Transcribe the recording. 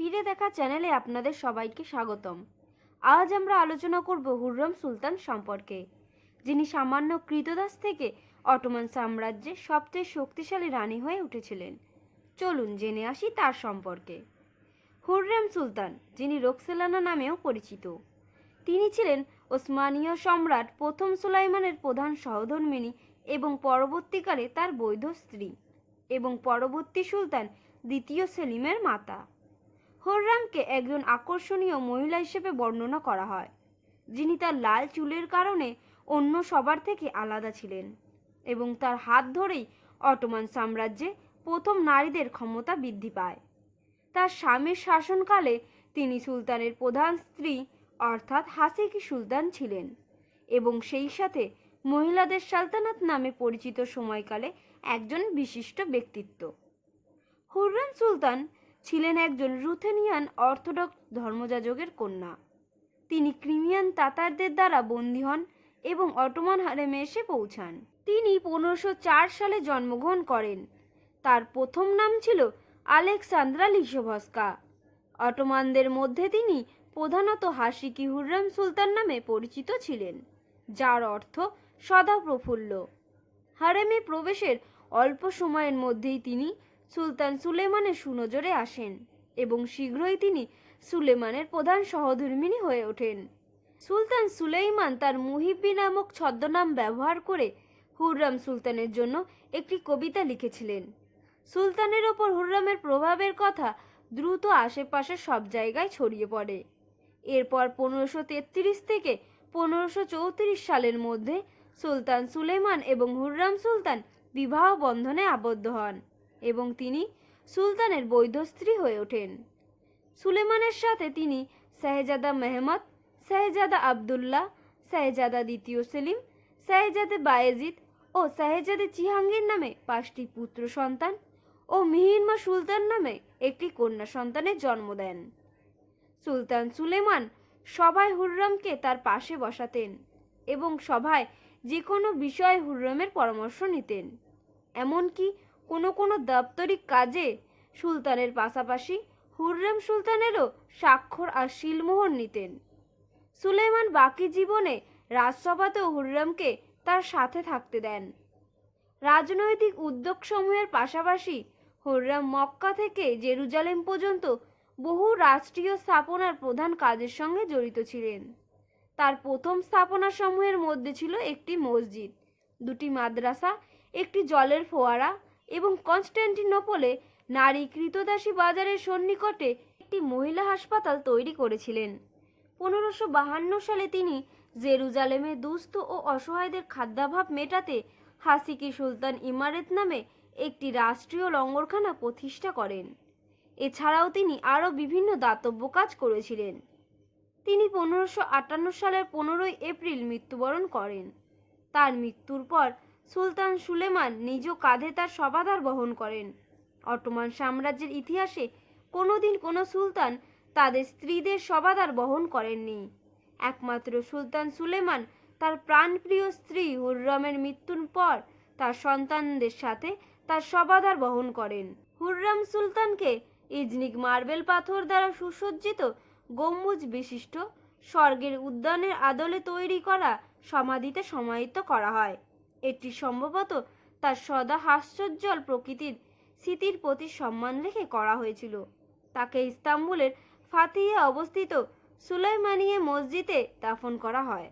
ফিরে দেখা চ্যানেলে আপনাদের সবাইকে স্বাগতম। আজ আমরা আলোচনা করব হুররম সুলতান সম্পর্কে, যিনি সামান্য কৃতদাস থেকে অটোমান সাম্রাজ্যের সবচেয়ে শক্তিশালী রানী হয়ে উঠেছিলেন। চলুন জেনে আসি তার সম্পর্কে। হুররেম সুলতান, যিনি রোকসেলানা নামেও পরিচিত, তিনি ছিলেন ওসমানীয় সম্রাট প্রথম সুলাইমানের প্রধান সহধর্মিনী এবং পরবর্তীকালে তার বৈধ স্ত্রী এবং পরবর্তী সুলতান দ্বিতীয় সেলিমের মাতা। হররামকে একজন আকর্ষণীয় মহিলা হিসেবে বর্ণনা করা হয়, যিনি তার লাল চুলের কারণে অন্য সবার থেকে আলাদা ছিলেন এবং তার হাত ধরেই অটোমান সাম্রাজ্যে প্রথম নারীদের ক্ষমতা বৃদ্ধি পায়। তার স্বামীর শাসনকালে তিনি সুলতানের প্রধান স্ত্রী, অর্থাৎ হাসিকি সুলতান ছিলেন এবং সেই সাথে মহিলাদের সালতানাত নামে পরিচিত সময়কালে একজন বিশিষ্ট ব্যক্তিত্ব। হুররাম সুলতান ছিলেন একজন রুথেনিয়ান অর্থোডক্স ধর্মযাজকের কন্যা। তিনি ক্রিমিয়ান তাতারদের দ্বারা বন্দী হন এবং অটোমান হারেমে এসে পৌঁছান। তিনি পনেরোশো সালে জন্মগ্রহণ করেন। তার প্রথম নাম ছিল আলেকসান্দ্রা লিসোভস্কা। অটোমানদের মধ্যে তিনি প্রধানত হাসিকি হুররাম সুলতান নামে পরিচিত ছিলেন, যার অর্থ সদা প্রফুল্ল। হারেমে প্রবেশের অল্প সময়ের মধ্যেই তিনি সুলতান সুলেমানের সুনজরে আসেন এবং শীঘ্রই তিনি সুলেমানের প্রধান সহধর্মিণী হয়ে ওঠেন। সুলতান সুলেইমান তার মুহিব্বি নামক ছদ্মনাম ব্যবহার করে হুররাম সুলতানের জন্য একটি কবিতা লিখেছিলেন। সুলতানের ওপর হুররামের প্রভাবের কথা দ্রুত আশেপাশে সব জায়গায় ছড়িয়ে পড়ে। এরপর পনেরোশো তেত্রিশ থেকে পনেরোশো চৌত্রিশ সালের মধ্যে সুলতান সুলেমান এবং হুররাম সুলতান বিবাহ বন্ধনে আবদ্ধ হন। এবং তিনি সুলতানের বৈধ স্ত্রী হয়ে ওঠেন। সুলেমানের সাথে তিনি শাহজাদা মেহমদ, শাহজাদা আবদুল্লাহ, শাহজাদা দ্বিতীয় সেলিম, শাহজাদে বায়েজিদ ও শাহজাদে চিহাঙ্গীর নামে পাঁচটি পুত্র সন্তান ও মিহিরমা সুলতান নামে একটি কন্যা সন্তানের জন্ম দেন। সুলতান সুলেমান সভায় হুররামকে তার পাশে বসাতেন এবং সভায় যে কোনো বিষয়ে হুররামের পরামর্শ নিতেন। এমনকি কোনো কোনো দাপ্তরিক কাজে সুলতানের পাশাপাশি হুররেম সুলতানেরও স্বাক্ষর আর শিলমোহর নিতেন। সুলেমান বাকি জীবনে রাজসভাতেও হুররেমকে তার সাথে থাকতে দেন। রাজনৈতিক উদ্যোগসমূহের পাশাপাশি হুররাম মক্কা থেকে জেরুজালেম পর্যন্ত বহু রাষ্ট্রীয় স্থাপনার প্রধান কাজের সঙ্গে জড়িত ছিলেন। তার প্রথম স্থাপনাসমূহের মধ্যে ছিল একটি মসজিদ, দুটি মাদ্রাসা, একটি জলের ফোয়ারা এবং কনস্ট্যান্টিনোপলে নারী কৃতদাসী বাজারের সন্নিকটে একটি মহিলা হাসপাতাল তৈরি করেছিলেন। পনেরোশো বাহান্ন সালে তিনি জেরুজালেমে দুস্থ ও অসহায়দের খাদ্যাভাব মেটাতে হাসিকি সুলতান ইমারেত নামে একটি রাষ্ট্রীয় লঙ্গরখানা প্রতিষ্ঠা করেন। এছাড়াও তিনি আরও বিভিন্ন দাতব্য কাজ করেছিলেন। তিনি পনেরোশো আটান্ন সালের পনেরোই এপ্রিল মৃত্যুবরণ করেন। তার মৃত্যুর পর সুলতান সুলেমান নিজ কাঁধে তার সবাধার বহন করেন। অটোমান সাম্রাজ্যের ইতিহাসে কোনোদিন কোনো সুলতান তাদের স্ত্রীদের সবাধার বহন করেননি। একমাত্র সুলতান সুলেমান তার প্রাণপ্রিয় স্ত্রী হুররামের মৃত্যুর পর তার সন্তানদের সাথে তার সবাধার বহন করেন। হুররাম সুলতানকে ইজনিক মার্বেল পাথর দ্বারা সুসজ্জিত গম্বুজ বিশিষ্ট স্বর্গের উদ্যানের আদলে তৈরি করা সমাধিতে সমাহিত করা হয়। এটি সম্ভবত তার সদা হাস্যোজ্জ্বল প্রকৃতির স্মৃতির প্রতি সম্মান রেখে করা হয়েছিল। তাকে ইস্তাম্বুলের ফাতিহে অবস্থিত সুলাইমানিয়ে মসজিদে দাফন করা হয়।